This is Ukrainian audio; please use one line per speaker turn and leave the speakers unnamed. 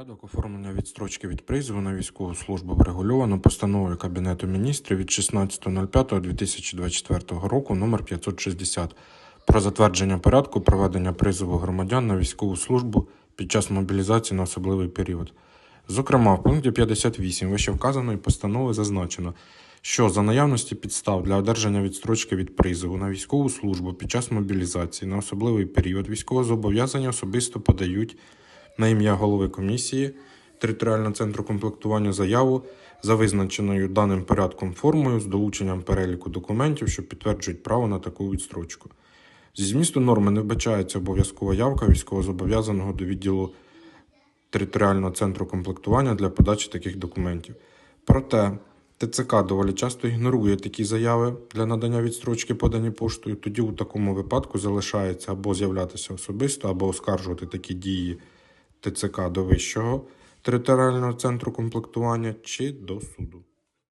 Порядок оформлення відстрочки від призову на військову службу врегульовано постановою Кабінету міністрів від 16.05.2024 року номер 560 про затвердження порядку проведення призову громадян на військову службу під час мобілізації на особливий період. Зокрема, в пункті 58 вищевказаної постанови зазначено, що за наявності підстав для одержання відстрочки від призову на військову службу під час мобілізації на особливий період військовозобов'язані особисто подають на ім'я голови комісії територіального центру комплектування заяву за визначеною даним порядком формою з долученням переліку документів, що підтверджують право на таку відстрочку. Зі змісту норми не вбачається обов'язкова явка військовозобов'язаного до відділу територіального центру комплектування для подачі таких документів. Проте ТЦК доволі часто ігнорує такі заяви для надання відстрочки, подані поштою. Тоді у такому випадку залишається або з'являтися особисто, або оскаржувати такі дії ТЦК до вищого територіального центру комплектування чи до суду.